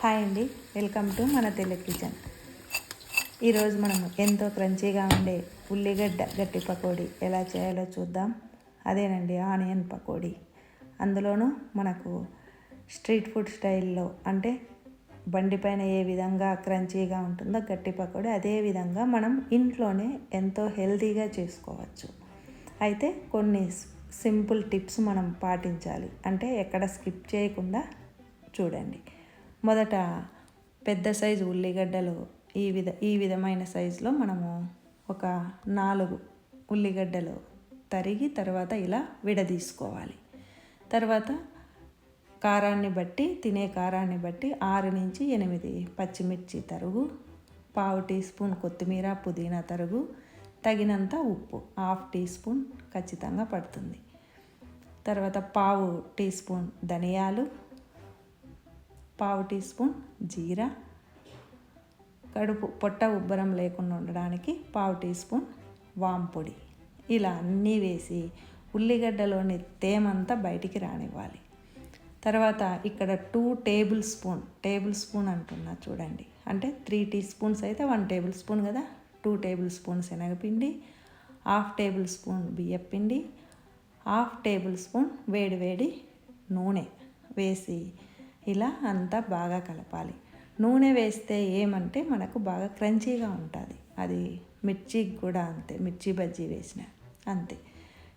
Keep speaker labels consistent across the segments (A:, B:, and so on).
A: Hi అండి welcome to మన Telugu kitchen. ఈరోజు మనం ఎంతో క్రంచీగా ఉండే ఉల్లిగడ్డ గట్టి పకోడీ ఎలా చేయాలో చూద్దాం. అదేనండి ఆనియన్ పకోడీ. అందులోనూ మనకు స్ట్రీట్ ఫుడ్ స్టైల్లో అంటే బండిపైన ఏ విధంగా క్రంచీగా ఉంటుందో గట్టి పకోడీ అదే విధంగా మనం ఇంట్లోనే ఎంతో హెల్తీగా చేసుకోవచ్చు. అయితే కొన్ని సింపుల్ టిప్స్ మనం పాటించాలి. అంటే ఎక్కడ స్కిప్ చేయకుండా చూడండి. మొదట పెద్ద సైజు ఉల్లిగడ్డలు ఈ విధ ఈ విధమైన సైజులో మనము ఒక నాలుగు ఉల్లిగడ్డలు తరిగి తర్వాత ఇలా విడదీసుకోవాలి. తర్వాత కారాన్ని బట్టి తినే కారాన్ని బట్టి ఆరు నుంచి ఎనిమిది పచ్చిమిర్చి తరుగు పావు టీ స్పూన్ కొత్తిమీర పుదీనా తరుగు తగినంత ఉప్పు హాఫ్ టీ స్పూన్ ఖచ్చితంగా పడుతుంది. తర్వాత పావు టీ స్పూన్ ధనియాలు పావు టీ స్పూన్ జీరా కడుపు పొట్ట ఉబ్బరం లేకుండా ఉండడానికి పావు టీ స్పూన్ వాంపొడి ఇలా అన్నీ వేసి ఉల్లిగడ్డలోని తేమంతా బయటికి రానివ్వాలి. తర్వాత ఇక్కడ two tablespoon tablespoon అంటున్నా చూడండి. అంటే త్రీ టీ స్పూన్స్ అయితే వన్ టేబుల్ స్పూన్ కదా. టూ టేబుల్ స్పూన్ శనగపిండి హాఫ్ టేబుల్ స్పూన్ బియ్యపిండి హాఫ్ టేబుల్ స్పూన్ వేడి వేడి నూనె వేసి ఇలా అంతా బాగా కలపాలి. నూనె వేస్తే ఏమంటే మనకు బాగా క్రంచీగా ఉంటుంది. అది మిర్చికి కూడా అంతే మిర్చి బజ్జీ వేసిన అంతే.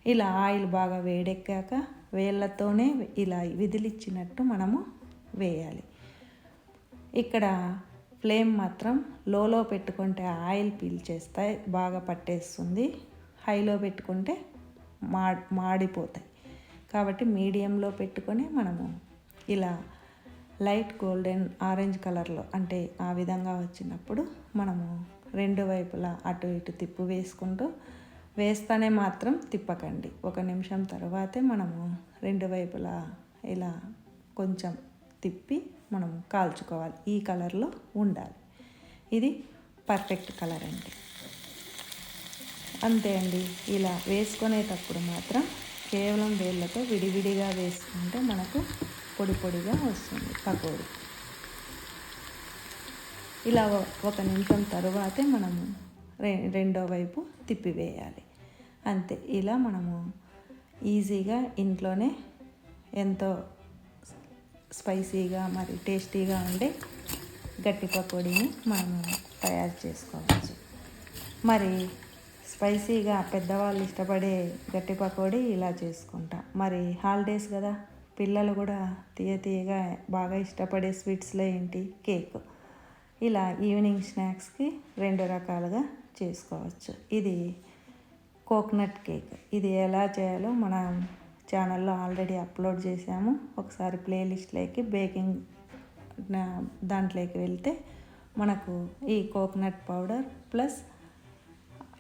A: ఇలా ఆయిల్ బాగా వేడెక్కాక వేళ్ళతోనే ఇలా విదిలిచ్చినట్టు మనము వేయాలి. ఇక్కడ ఫ్లేమ్ మాత్రం లోలో పెట్టుకుంటే ఆయిల్ పీల్చేస్తాయి బాగా పట్టేస్తుంది. హైలో పెట్టుకుంటే మా మాడిపోతాయి. కాబట్టి మీడియంలో పెట్టుకొని మనము ఇలా లైట్ గోల్డెన్ ఆరెంజ్ కలర్లో అంటే ఆ విధంగా వచ్చినప్పుడు మనము రెండు వైపులా అటు ఇటు తిప్పు వేసుకుంటూ వేస్తానే మాత్రం తిప్పకండి. ఒక నిమిషం తర్వాతే మనము రెండు వైపులా ఇలా కొంచెం తిప్పి మనం కాల్చుకోవాలి. ఈ కలర్లో ఉండాలి. ఇది పర్ఫెక్ట్ కలర్ అండి. అంతే అండి. ఇలా వేసుకునేటప్పుడు మాత్రం కేవలం వేళ్ళతో విడివిడిగా వేసుకుంటే మనకు పొడి పొడిగా వస్తుంది పకోడీ. ఇలా ఒక నిమిషం తరువాతే మనము రె రెండో వైపు తిప్పివేయాలి. అంతే. ఇలా మనము ఈజీగా ఇంట్లోనే ఎంతో స్పైసీగా మరి టేస్టీగా ఉండే గట్టి పకోడీని మనము తయారు చేసుకోవచ్చు. మరి స్పైసీగా పెద్దవాళ్ళు ఇష్టపడే గట్టి పకోడీ ఇలా చేసుకుంటా. మరి హాలిడేస్ కదా పిల్లలు కూడా తీయ తీయగా బాగా ఇష్టపడే స్వీట్స్లో ఏంటి? కేక్. ఇలా ఈవినింగ్ స్నాక్స్కి రెండు రకాలుగా చేసుకోవచ్చు. ఇది కోకోనట్ కేక్. ఇది ఎలా చేయాలో మన ఛానల్లో ఆల్రెడీ అప్లోడ్ చేసాము ఒకసారి ప్లేలిస్ట్లోకి బేకింగ్ దాంట్లోకి వెళ్తే మనకు ఈ coconut powder plus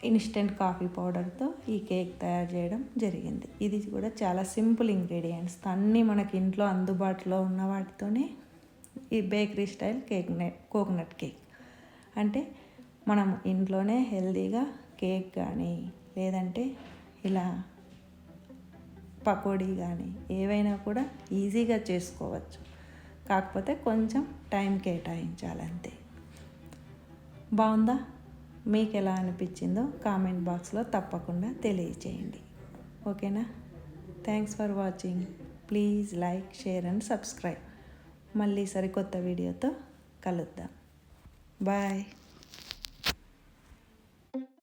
A: instant coffee పౌడర్తో ఈ కేక్ తయారు చేయడం జరిగింది. ఇది కూడా చాలా సింపుల్ ఇంగ్రీడియంట్స్. అన్నీ మనకి ఇంట్లో అందుబాటులో ఉన్న వాటితోనే ఈ bakery style cake coconut cake. అంటే మనం ఇంట్లోనే హెల్తీగా కేక్ కానీ లేదంటే ఇలా పకోడీ కానీ ఏవైనా కూడా ఈజీగా చేసుకోవచ్చు. కాకపోతే కొంచెం టైం కేటాయించాలంతే. బాగుందా మీకు ఎలా అనిపించిందో కామెంట్ బాక్స్లో తప్పకుండా తెలియచేయండి. ఓకేనా? Thanks for watching please like share and subscribe మళ్ళీ సరికొత్త వీడియోతో కలుద్దాం. బాయ్